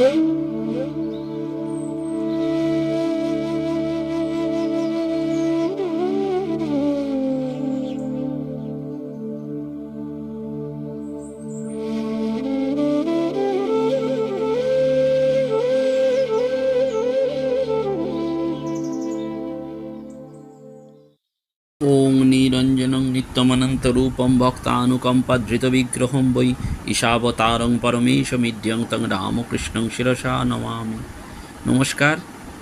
Música চিত্তমনন্তরূপম ভক্তানুকম্পা ধৃতবিগ্রহম বৈ ঈশাবতারং পরমেশমিদ্যং তং রামকৃষ্ণং শিরসা নমামি নমস্কার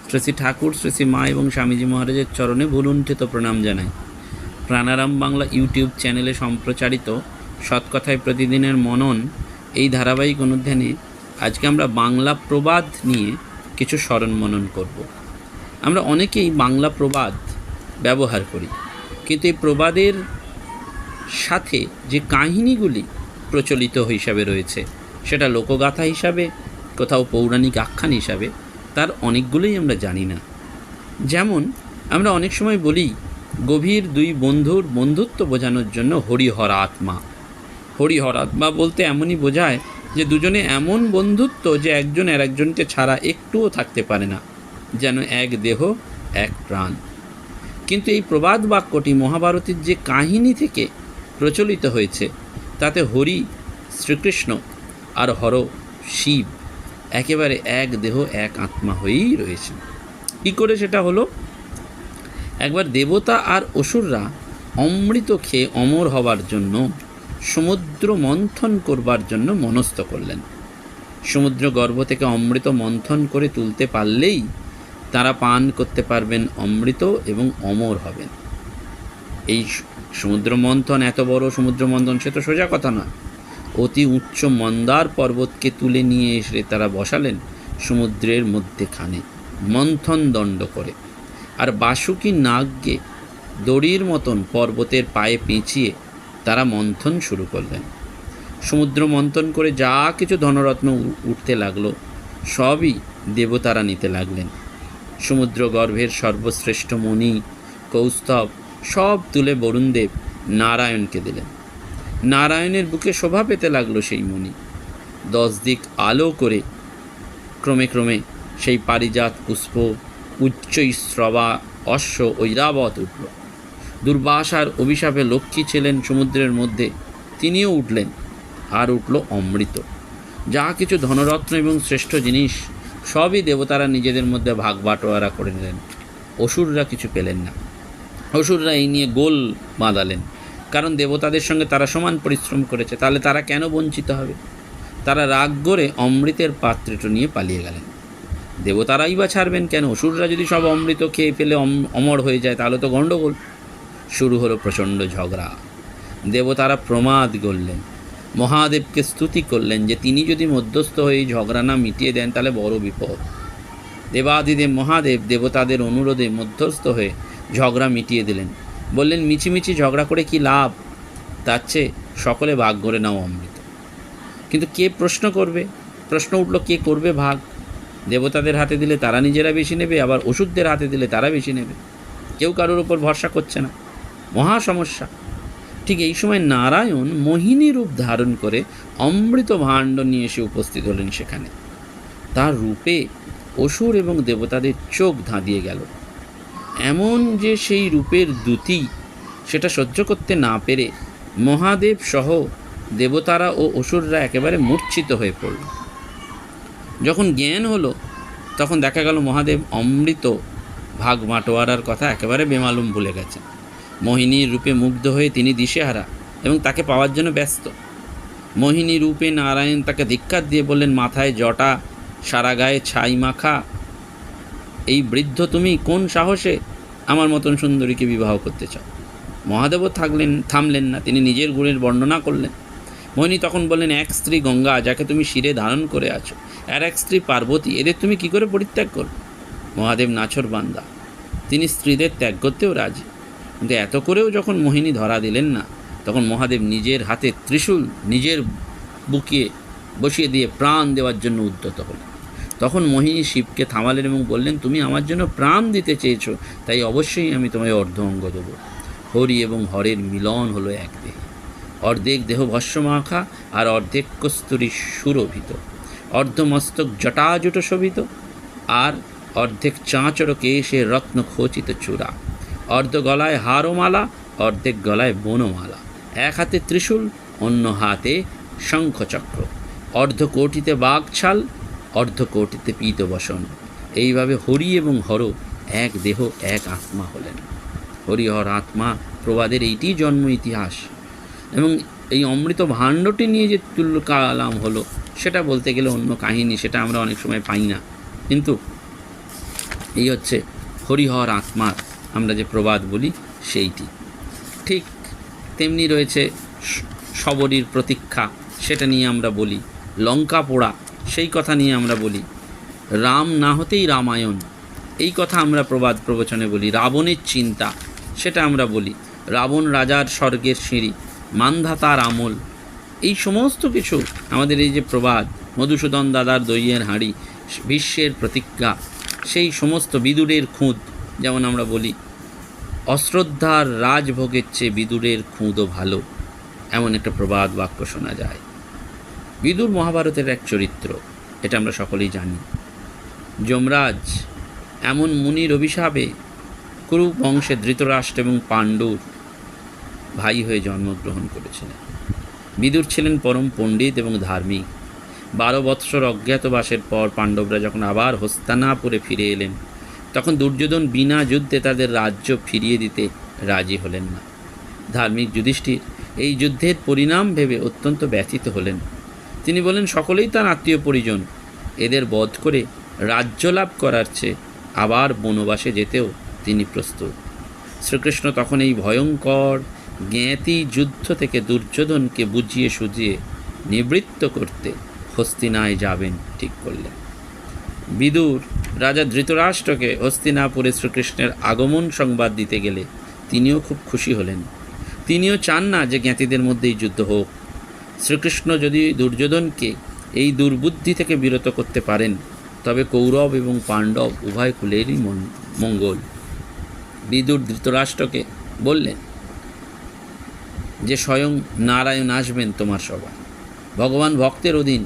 শ্রী শ্রী ঠাকুর শ্রী শ্রী মা এবং স্বামীজি মহারাজের চরণে ভুলুণ্ঠিত প্রণাম জানাই প্রাণারাম বাংলা ইউটিউব চ্যানেলে সম্প্রচারিত সৎকথায় প্রতিদিনের মনন এই ধারাবাহিক অনুধ্যানে আজকে আমরা বাংলা প্রবাদ নিয়ে কিছু স্মরণ মনন করব। আমরা অনেকেই বাংলা প্রবাদ ব্যবহার করি, কিন্তু এই প্রবাদের সাথে যে কাহিনীগুলি প্রচলিত হিসাবে রয়েছে, সেটা লোকগাথা হিসাবে, কোথাও পৌরাণিক আখ্যান হিসাবে, তার অনেকগুলোই আমরা জানি না। যেমন, আমরা অনেক সময় বলি, গভীর দুই বন্ধুর বন্ধুত্ব বোঝানোর জন্য হরিহর আত্মা। হরিহর আত্মা বলতে এমনই বোঝায় যে দুজনে এমন বন্ধুত্ব যে একজন আর একজনকে ছাড়া একটুও থাকতে পারে না, যেন এক দেহ, এক প্রাণ। কিন্তু এই প্রবাদ বাক্যটি মহাভারতের যে কাহিনী থেকে প্রচলিত হয়েছে। তাতে হরি, শ্রীকৃষ্ণ আর হর শিব একেবারে এক দেহ, এক আত্মা হয়েই রয়েছে। কী করে সেটা হলো? একবার দেবতা আর অসুররা অমৃত খেয়ে অমর হওয়ার জন্য সমুদ্র মন্থন করবার জন্য মনস্থ করলেন। সমুদ্র গর্ভ থেকে অমৃত মন্থন করে তুলতে পারলেই তারা পান করতে পারবেন অমৃত এবং অমর হবেন। এই সমুদ্র মন্থন এত বড় সমুদ্র মন্থন সে তো সোজা কথা নয়। অতি উচ্চ মন্দার পর্বতকে তুলে নিয়ে এসে তারা বসালেন সমুদ্রের মধ্যেখানে, মন্থন দণ্ড করে। আর বাসুকি নাগকে দড়ির মতন পর্বতের পায়ে পেঁচিয়ে তারা মন্থন শুরু করলেন। সমুদ্র মন্থন করে যা কিছু ধনরত্ন উঠতে লাগল, সবই দেবতারা নিতে লাগলেন। সমুদ্র গর্ভের সর্বশ্রেষ্ঠ মণি কৌস্তব সব তুলে বরুণদেব নারায়ণকে দিলেন। নারায়ণের বুকে শোভা পেতে লাগল সেই মণি। দশ দিক আলো করে ক্রমে ক্রমে সেই পারিজাত পুষ্প, উচ্চ শ্রবা অশ্ব ঐরাবত উঠল। দুর্বাসার অভিশাপে লক্ষ্মী ছিলেন সমুদ্রের মধ্যে, তিনিও উঠলেন। আর উঠল অমৃত। যা কিছু ধনরত্ন এবং শ্রেষ্ঠ জিনিস, সবই দেবতারা নিজেদের মধ্যে ভাগ বাটোয়ারা করে নিলেন। অসুররা কিছু পেলেন না। অসুররা এই নিয়ে গোল বাঁধালেন। কারণ দেবতাদের সঙ্গে তারা সমান পরিশ্রম করেছে, তাহলে তারা কেন বঞ্চিত হবে? তারা রাগ করে অমৃতের পাত্রটা নিয়ে পালিয়ে গেলেন। দেবতারাই বা ছাড়বেন কেন? অসুররা যদি সব অমৃত খেয়ে ফেলে অম- অমর হয়ে যায়, তাহলে তো গণ্ডগোল। শুরু হলো প্রচণ্ড ঝগড়া। দেবতারা প্রমাদ করলেন মহাদেবকে স্তুতি করলেন যে তিনি যদি মধ্যস্থ হয়ে ঝগড়া না মিটিয়ে দেন, তাহলে বড় বিপদ। দেবাদিদেব মহাদেব দেবতাদের অনুরোধে মধ্যস্থ হয়ে ঝগড়া মিটিয়ে দিলেন। বললেন, মিছিমিছি ঝগড়া করে কি লাভ? তার চেয়ে সকলে ভাগ করে নাও অমৃত। কিন্তু কে প্রশ্ন করবে? প্রশ্ন উঠল, কে করবে ভাগ? দেবতাদের হাতে দিলে তারা নিজেরা বেশি নেবে, আবার ওষুধদের হাতে দিলে তারা বেশি নেবে। কেউ কারোর উপর ভরসা করছে না। মহা সমস্যা। ঠিক এই সময় নারায়ণ মোহিনী রূপ ধারণ করে অমৃত ভাণ্ড নিয়ে এসে উপস্থিত হলেন সেখানে। তার রূপে অসুর এবং দেবতাদের চোখ ধাঁধিয়ে গেল। এমন যে সেই রূপের দ্যুতি সেটা সহ্য করতে না পেরে মহাদেব সহ দেবতারা ও অসুররা একেবারে মূর্ছিত হয়ে পড়ল। যখন জ্ঞান হলো, তখন দেখা গেল মহাদেব অমৃত ভাগ বাটোয়ারার কথা একেবারে বেমালুম ভুলে গেছেন। মোহিনীর রূপে মুগ্ধ হয়ে তিনি দিশেহারা এবং তাকে পাওয়ার জন্য ব্যস্ত। মোহিনী রূপে নারায়ণ তাকে ধিক্কার দিয়ে বললেন, মাথায় জটা, সারা গায়ে ছাই মাখা, এই বৃদ্ধ তুমি কোন সাহসে আমার মতন সুন্দরীকে বিবাহ করতে চাও। মহাদেবও থাকলেন, থামলেন না, তিনি নিজের গুণের বর্ণনা করলেন। মোহিনী তখন বললেন, এক স্ত্রী গঙ্গা, যাকে তুমি শিরে ধারণ করে আছো, আর এক স্ত্রী পার্বতী, এদের তুমি কি করে পরিত্যাগ করো মহাদেব নাছর বান্দা, তিনি স্ত্রীদের ত্যাগ করতেও রাজি। কিন্তু এত করেও যখন মোহিনী ধরা দিলেন না, তখন মহাদেব নিজের হাতে ত্রিশূল নিজের বুকে বসিয়ে দিয়ে প্রাণ দেওয়ার জন্য উদ্যত হলেন। তখন মোহিনী শিবকে থামালেন এবং বললেন, তুমি আমার জন্য প্রাণ দিতে চেয়েছো, তাই অবশ্যই আমি তোমায় অর্ধ অঙ্গ দেবো। হরি এবং হরের মিলন হলো এক দেহে। অর্ধেক দেহ ভস্য মাখা আর অর্ধেক কস্তুরী সুরভিত। অর্ধমস্তক জটাজুট শোভিত আর অর্ধেক চাঁচড় কেশে রত্ন খচিত চূড়া। অর্ধ গলায় হারমালা, অর্ধেক গলায় বনমালা। এক হাতে ত্রিশূল, অন্য হাতে শঙ্খচক্র। অর্ধকোটিতে বাঘছাল অর্ধকোটিতে পীতবসন এইভাবে হরি এবং হর এক দেহ, এক আত্মা হলেন। হরিহর আত্মা প্রবাদের এইটি জন্ম ইতিহাস। এবং এই অমৃত ভাণ্ডটি নিয়ে যে তুল্য কালাম হলো, সেটা বলতে গেলে অন্য কাহিনী, সেটা আমরা অনেক সময় পাই না। কিন্তু এই হচ্ছে হরিহর আত্মার, আমরা যে প্রবাদ বলি, সেইটি। ঠিক তেমনি রয়েছে শবরীর প্রতীক্ষা, সেটা নিয়ে আমরা বলি লঙ্কা পোড়া। সেই কথা নিয়ে আমরা বলি, রাম না হতেই রামায়ণ। এই কথা আমরা প্রবাদ প্রবচনে বলি, রাবণের চিন্তা, সেটা আমরা বলি। রাবণ রাজার স্বর্গের সিঁড়ি মানধাতার আমল। এই সমস্ত কিছু আমাদের এই যে প্রবাদ, মধুসূদন দাদার দইয়ের হাঁড়ি, বিশ্বের প্রতিজ্ঞা, সেই সমস্ত বিদুরের খুঁত, যেমন আমরা বলি, অশ্রদ্ধার রাজভোগের চেয়ে বিদুরের খুঁদও ভালো। এমন একটা প্রবাদ বাক্য শোনা যায়। বিদুর মহাভারতের এক চরিত্র, এটা আমরা সকলেই জানি। যমরাজ এমন মুনির অভিশাপে কুরু বংশে ধৃতরাষ্ট্র এবং পাণ্ডুর ভাই হয়ে জন্মগ্রহণ করেছিলেন। বিদুর ছিলেন পরম পণ্ডিত এবং ধার্মিক। বারো বৎসর অজ্ঞাতবাসের পর পাণ্ডবরা যখন আবার হস্তানাপুরে ফিরে এলেন, তখন দুর্যোধন বিনা যুদ্ধে তাদের রাজ্য ফিরিয়ে দিতে রাজি হলেন না। ধার্মিক যুধিষ্ঠির এই যুদ্ধের পরিণাম ভেবে অত্যন্ত ব্যথিত হলেন। তিনি বলেন, সকলেই তার আত্মীয় পরিজন। এদের বধ করে রাজ্য লাভ করার চেয়ে আবার বনবাসে যেতেও তিনি প্রস্তুত। শ্রীকৃষ্ণ তখন এই ভয়ঙ্কর জ্ঞাতি যুদ্ধ থেকে দুর্যোধনকে বুঝিয়ে সুঝিয়ে নিবৃত্ত করতে হস্তিনায় যাবেন ঠিক করলেন। বিদুর রাজা ধৃতরাষ্ট্রকে হস্তিনাপুরে শ্রীকৃষ্ণের আগমন সংবাদ দিতে গেলে তিনিও খুব খুশি হলেন। তিনিও চান না যে জ্ঞাতিদের মধ্যেই যুদ্ধ হোক। শ্রীকৃষ্ণ যদি দুর্যোধনকে এই দুর্বুদ্ধি থেকে বিরত করতে পারেন, তবে কৌরব এবং পাণ্ডব উভয় কুলেরই মঙ্গল। বিদুর ধৃতরাষ্ট্রকে বললেন, যে স্বয়ং নারায়ণ আসবেন তোমার সভায়। ভগবান ভক্তের অধীন,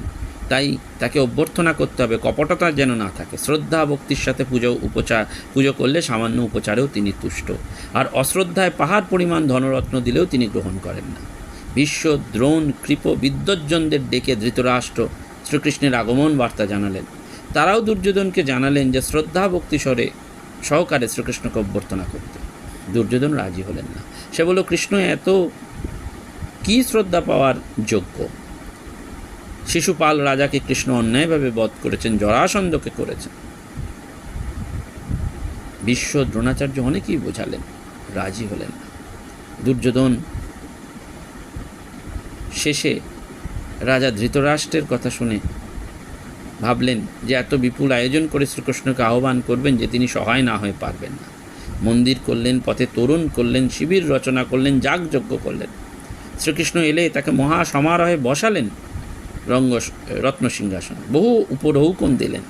তাই তাকে অভ্যর্থনা করতে হবে, কপটতা যেন না থাকে। শ্রদ্ধা ভক্তির সাথে পুজো উপচার পুজো করলে সামান্য উপচারেও তিনি তুষ্ট। আর অশ্রদ্ধায় পাহাড় পরিমাণ ধনরত্ন দিলেও তিনি গ্রহণ করেন না। বিশ্ব দ্রোণ কৃপ বিদ্বজ্জনদের ডেকে ধৃতরাষ্ট্র শ্রীকৃষ্ণের আগমন বার্তা জানালেন। তারাও দুর্যোধনকে জানালেন যে শ্রদ্ধা ভক্তি স্বরে সহকারে শ্রীকৃষ্ণকে অভ্যর্থনা করতে। দুর্যোধন রাজি হলেন না। সে বলল, কৃষ্ণ, এত কি শ্রদ্ধা পাওয়ার যোগ্য? শিশুপাল রাজাকে কৃষ্ণ অন্যায়ভাবে বধ করেছেন, জরাসন্ধকে করেছেন। বিশ্ব দ্রোণাচার্য অনেকেই বোঝালেন, রাজি হলেন না। দুর্যোধন শেষে রাজা ধৃতরাষ্ট্রের কথা শুনে ভাবলেন যে এত বিপুল আয়োজন করে শ্রীকৃষ্ণকে আহ্বান করবেন যে তিনি সহায় না হয়ে পারবেন না। মন্দির করলেন, পথে তরুণ করলেন, শিবির রচনা করলেন, যাগযজ্ঞ করলেন। শ্রীকৃষ্ণ এলে তাকে মহা সমারোহে বসালেন রঙ্গ, রত্ন সিংহাসন। বহু উপঢৌকন দিলেন।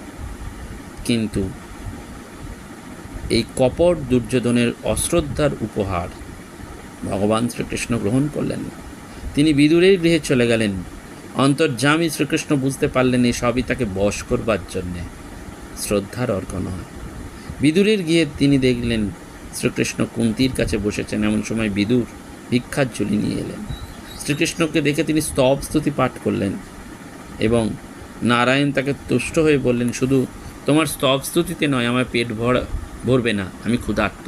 কিন্তু এই কপট দুর্যোধনের অশ্রদ্ধার উপহার ভগবান শ্রীকৃষ্ণ গ্রহণ করলেন না। তিনি বিদুরের গৃহে চলে গেলেন। অন্তর্যামী শ্রীকৃষ্ণ বুঝতে পারলেন এই সবই তাকে বশ করবার জন্যে। শ্রদ্ধার অর্ঘ নয় বিদুরের গিয়ে তিনি দেখলেন শ্রীকৃষ্ণ কুন্তির কাছে বসেছেন। এমন সময় বিদুর ভিক্ষার ঝুলি নিয়ে এলেন। শ্রীকৃষ্ণকে দেখে তিনি স্তব স্তুতি পাঠ করলেন এবং নারায়ণ তাকে তুষ্ট হয়ে বললেন, শুধু তোমার স্তব স্তুতিতে নয় আমার পেট ভরা, ভরবে না, আমি ক্ষুধার্ত।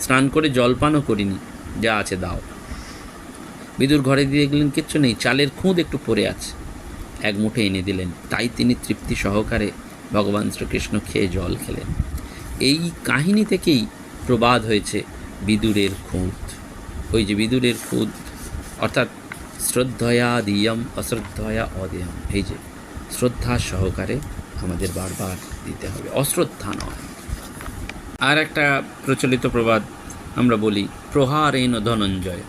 স্নান করে জলপানও করিনি, যা আছে দাও। বিদুর ঘরে দিয়ে দেখলেন কিচ্ছু নেই, চালের খুঁদ একটু পড়ে আছে। এক মুঠে এনে দিলেন, তাই তিনি তৃপ্তি সহকারে ভগবান শ্রীকৃষ্ণ খেয়ে জল খেলেন। এই কাহিনী থেকেই প্রবাদ হয়েছে বিদুরের খুঁত। ওই যে বিদুরের খুঁত, অর্থাৎ শ্রদ্ধয়া দিয়ম অশ্রদ্ধয়া অদেয়ম, এই যে শ্রদ্ধা সহকারে আমাদের বারবার দিতে হবে। অশ্রদ্ধা নয়। আর একটা প্রচলিত প্রবাদ আমরা বলি প্রহার প্রহারেণ ধনঞ্জয়।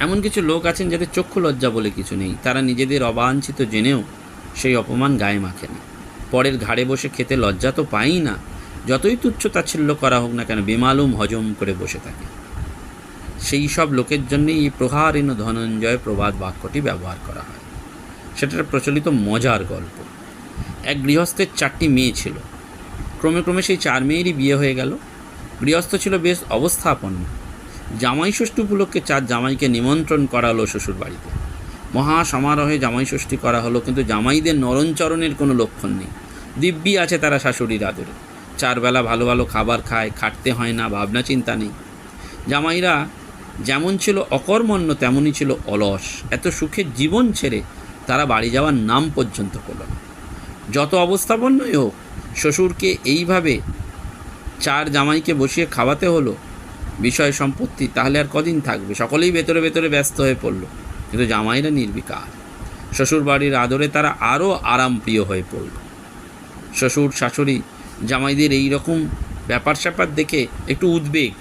এমন কিছু লোক আছেন যাদের চক্ষু লজ্জা বলে কিছু নেই। তারা নিজেদের অবাঞ্ছিত জেনেও সেই অপমান গায়ে মাখে না। পরের ঘাড়ে বসে খেতে লজ্জা তো পাই না। যতই তুচ্ছ তাচ্ছিল্য করা হোক না কেন, বেমালুম হজম করে বসে থাকে। সেই সব লোকের জন্যই এই প্রহারীন ধনঞ্জয় প্রবাদ বাক্যটি ব্যবহার করা হয়। সেটা একটা প্রচলিত মজার গল্প। এক গৃহস্থের চারটি মেয়ে ছিল। ক্রমে ক্রমে সেই চার মেয়েরই বিয়ে হয়ে গেল। গৃহস্থ ছিল বেশ অবস্থাপন্ন। জামাই ষষ্ঠী উপলক্ষে চার জামাইকে নিমন্ত্রণ করা হলো শ্বশুর বাড়িতে মহা সমারোহে জামাই ষষ্ঠী করা হলো, কিন্তু জামাইদের নরণচরণের কোনো লক্ষণ নেই। দিব্যি আছে তারা শাশুড়ির আদরে। চারবেলা ভালো ভালো খাবার খায়, খাটতে হয় না, ভাবনা চিন্তা নেই। জামাইরা যেমন ছিল অকর্মণ্য, তেমনই ছিল অলস। এত সুখের জীবন ছেড়ে তারা বাড়ি যাওয়ার নাম পর্যন্ত করল না। যত অবস্থাপন্নই হোক, শ্বশুরকে এইভাবে চার জামাইকে বসিয়ে খাওয়াতে হলো বিষয় সম্পত্তি, তাহলে আর কদিন থাকবে? সকলেই ভেতরে ভেতরে ব্যস্ত হয়ে পড়ল। কিন্তু জামাইরা নির্বিকার। শ্বশুর বাড়ির আদরে তারা আরও আরামপ্রিয় হয়ে পড়ল। শ্বশুর, শাশুড়ি, জামাইদের এই রকম ব্যাপার স্যাপার দেখে একটু উদ্বেগ।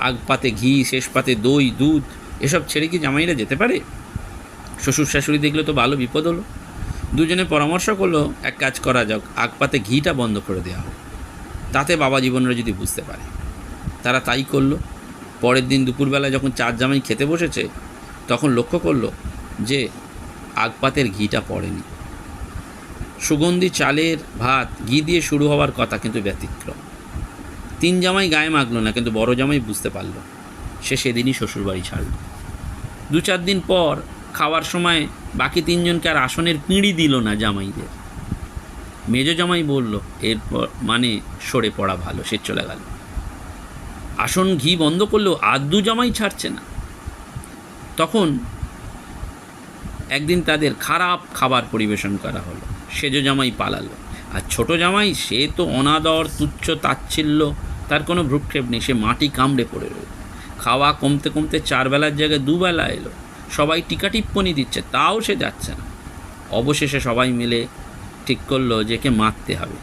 আগ পাতে ঘি, শেষ পাতে দই, দুধ, এসব ছেড়ে কি জামাইরা যেতে পারে? শ্বশুর, শাশুড়ি দেখলে তো ভালো বিপদ হলো। দুজনে পরামর্শ করল, এক কাজ করা যাক, আগ পাতে ঘিটা বন্ধ করে দেওয়া হোক। তাতে বাবা জীবনরা যদি বুঝতে পারে। তারা তাই করল। পরের দিন দুপুরবেলা যখন চার জামাই খেতে বসেছে, তখন লক্ষ্য করল যে আগপাতের ঘিটা পড়েনি। সুগন্ধি চালের ভাত, ঘি দিয়ে শুরু হওয়ার কথা কিন্তু ব্যতিক্রম। তিন জামাই গায়ে মাগলো না, কিন্তু বড় জামাই বুঝতে পারল, সে সেদিনই শ্বশুরবাড়ি ছাড়ল। দু চার দিন পর খাওয়ার সময় বাকি তিনজনকে আর আসনের পিঁড়ি দিল না জামাইদের। মেজ জামাই বলল, এরপর মানে সরে পড়া ভালো, সে চলে গেল। আসন ঘি বন্ধ করলেও আদু জামাই ছাড়ছে না। তখন একদিন তাদের খারাপ খাবার পরিবেশন করা হলো। সেজ জামাই পালালো। আর ছোট জামাই, সে তো অনাদর, তুচ্ছ, তাচ্ছিল্য, তার কোনো ভ্রুক্ষেপ নেই। সে মাটি কামড়ে পড়ে রইল। খাওয়া কমতে কমতে চার বেলার জায়গায় দুবেলা এলো। সবাই টিকা টিপ্পনি দিচ্ছে, তাও সে যাচ্ছে না। অবশেষে সবাই মিলে ঠিক করল যে একে মারতে হবে।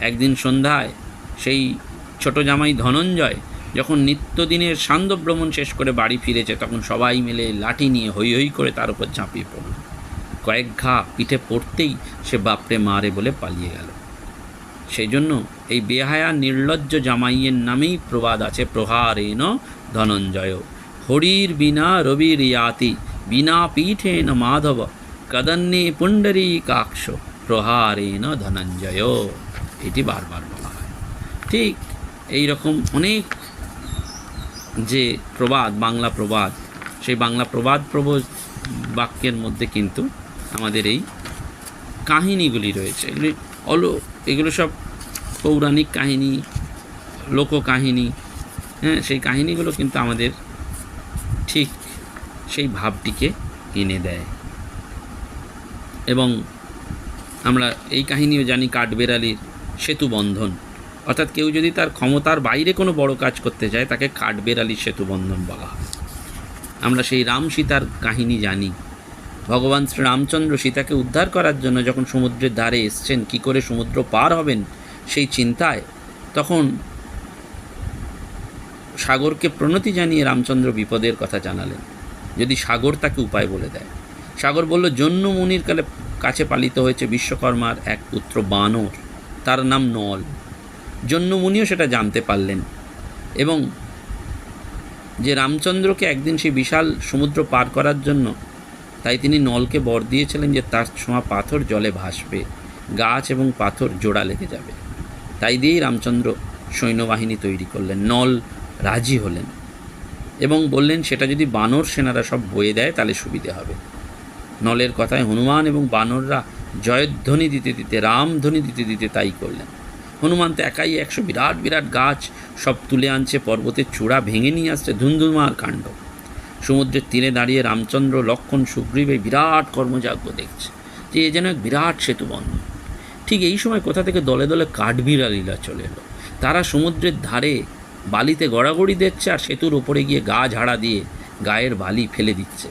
একদিন সন্ধ্যায় সেই ছোট জামাই ধনঞ্জয় যখন নিত্যদিনের সান্ধ্য ভ্রমণ শেষ করে বাড়ি ফিরেছে, তখন সবাই মিলে লাঠি নিয়ে হই হই করে তার উপর ঝাঁপিয়ে পড়ল। কয়েক ঘা পিঠে পড়তেই সে বাপরে মারে বলে পালিয়ে গেল। সেই জন্য এই বেহায়া নির্লজ্জ জামাইয়ের নামেই প্রবাদ আছে, প্রহারেণ ধনঞ্জয়। হরির বিনা রবির ইয়াতি, বিনা পিঠেন মাধব, কদন্যে পুণ্ডরী কাক্ষ, প্রহারেণ ধনঞ্জয়। এটি বারবার বলা হয়। ঠিক এই রকম অনেক যে প্রবাদ, বাংলা প্রবাদ, সেই বাংলা প্রবাদ প্রবোধ বাক্যের মধ্যে কিন্তু আমাদের এই কাহিনীগুলি রয়েছে। এগুলি অলো এগুলো সব পৌরাণিক কাহিনী, লোককাহিনী হ্যাঁ সেই কাহিনীগুলো কিন্তু আমাদের ঠিক সেই ভাবটিকে এনে দেয়। এবং আমরা এই কাহিনীও জানি কাঠবেড়ালির সেতু বন্ধন অর্থাৎ কেউ যদি তার ক্ষমতার বাইরে কোনো বড় কাজ করতে চায় তাকে কাঠবেড়ালির সেতু বন্ধন বলা হয়। আমরা সেই রাম সীতার কাহিনী জানি। ভগবান শ্রী রামচন্দ্র সীতাকে উদ্ধার করার জন্য যখন সমুদ্রের ধারে এসছেন, কি করে সমুদ্র পার হবেন সেই চিন্তায় তখন সাগরকে প্রণতি জানিয়ে রামচন্দ্র বিপদের কথা জানালেন। যদি সাগর তাকে উপায় বলে দেয়। সাগর বলল জন্য মুনির কালে কাছে পালিত হয়েছে বিশ্বকর্মার এক পুত্র বানর। তার নাম নল। জন্য মুনিও সেটা জানতে পারলেন। এবং যে রামচন্দ্রকে একদিন সেই বিশাল সমুদ্র পার করার জন্য তাই তিনি নলকে বর দিয়েছিলেন যে তার ছোঁয়া পাথর জলে ভাসবে, গাছ এবং পাথর জোড়া লেগে যাবে। তাই দিয়েই রামচন্দ্র সৈন্যবাহিনী তৈরি করলেন, নল রাজি হলেন এবং বললেন, সেটা যদি বানর সেনারা সব বয়ে দেয়, তাহলে সুবিধে হবে। নলের কথায় হনুমান এবং বানররা জয়ধ্বনি দিতে দিতে রামধ্বনি দিতে দিতে তাই করলেন। হনুমান তো একাই একশো বিরাট বিরাট গাছ সব তুলে আনছে, পর্বতের চূড়া ভেঙে নিয়ে আসছে ধুমধুমার কাণ্ড। সমুদ্রের তীরে দাঁড়িয়ে রামচন্দ্র, লক্ষণ, সুগ্রীবে বিরাট কর্মযাজ্ঞ দেখছে, যে এ যেন এক বিরাট সেতু বন্ধন ঠিক এই সময় কোথা থেকে দলে দলে কাঠবিড়ালিরা চলে এলো। তারা সমুদ্রের ধারে বালিতে গড়াগড়ি দেখছে আর সেতুর ওপরে গিয়ে গা ঝাড়া দিয়ে গায়ের বালি ফেলে দিচ্ছে।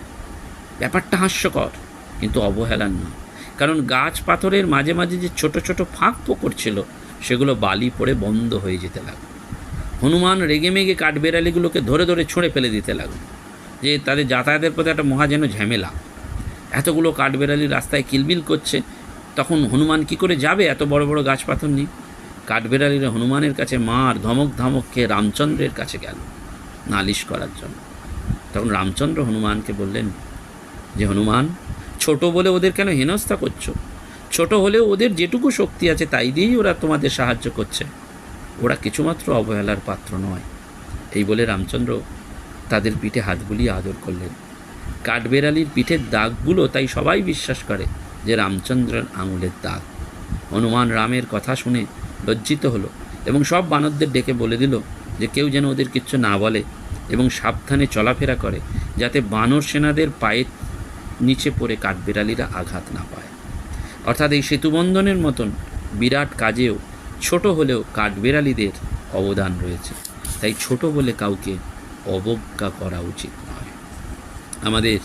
ব্যাপারটা হাস্যকর, কিন্তু অবহেলার নয়। কারণ গাছ পাথরের মাঝে মাঝে যে ছোট ছোট ফাঁক পোকর ছিল সেগুলো বালি পড়ে বন্ধ হয়ে যেতে লাগল। হনুমান রেগে মেগে কাঠবেড়ালিগুলোকে ধরে ধরে ছুঁড়ে ফেলে দিতে লাগল, যে তাদের যাতায়াতের পথে একটা মহা যেন ঝামেলা। এতগুলো কাঠবেড়ালি রাস্তায় কিলবিল করছে, তখন হনুমান কি করে যাবে এত বড় বড় গাছপাথর নিয়ে? কাঠবেড়ালিরা হনুমানের কাছে মার ধমক ধমককে রামচন্দ্রের কাছে গেল, নালিশ করার জন্য। তখন রামচন্দ্র হনুমানকে বললেন, যে হনুমান, ছোট বলে ওদের কেন হেনস্থা করছ? ছোট হলেও ওদের যেটুকু শক্তি আছে তাই দিয়েই ওরা তোমাদের সাহায্য করছে। ওরা কিছুমাত্র অবহেলার পাত্র নয়। এই বলে রামচন্দ্র তাদের পিঠে হাত বুলিয়ে আদর করলেন। কাঠবেড়ালির পিঠের দাগগুলো তাই সবাই বিশ্বাস করে যে রামচন্দ্রের আঙুলের দাগ। হনুমান রামের কথা শুনে লজ্জিত হলো এবং সব বানরদের ডেকে বলে দিল যে কেউ যেন ওদের কিচ্ছু না বলে এবং সাবধানে চলাফেরা করে যাতে বানর সেনাদের পায়ের নিচে পড়ে কাঠবেড়ালিরা আঘাত না পায়। অর্থাৎ এই সেতুবন্ধনের মতন বিরাট কাজেও ছোট হলেও কাঠবেড়ালিদের অবদান রয়েছে। তাই ছোট বলে কাউকে অবজ্ঞা করা উচিত নয়। আমাদের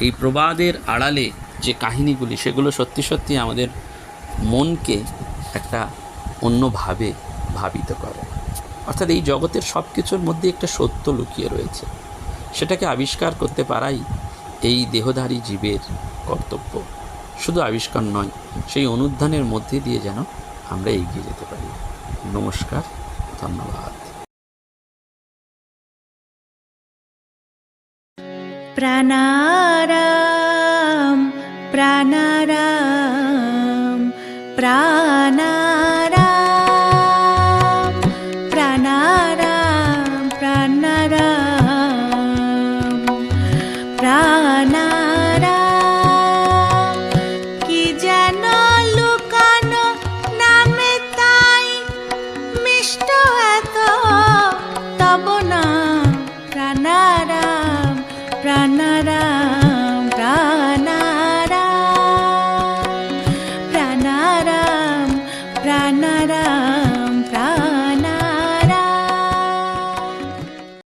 এই প্রবাদের আড়ালে যে কাহিনীগুলি, সেগুলো সত্যি সত্যি আমাদের মনকে একটা অন্যভাবে ভাবিত করে। অর্থাৎ এই জগতের সব কিছুর মধ্যে একটা সত্য লুকিয়ে রয়েছে। সেটাকে আবিষ্কার করতে পারাই এই দেহধারী জীবের কর্তব্য। শুধু আবিষ্কার নয়, সেই অনুধানের মধ্যে দিয়ে যেন আমরা এগিয়ে যেতে পারি। নমস্কার, ধন্যবাদ। প্রাণারাম প্রাণারাম প্রাণা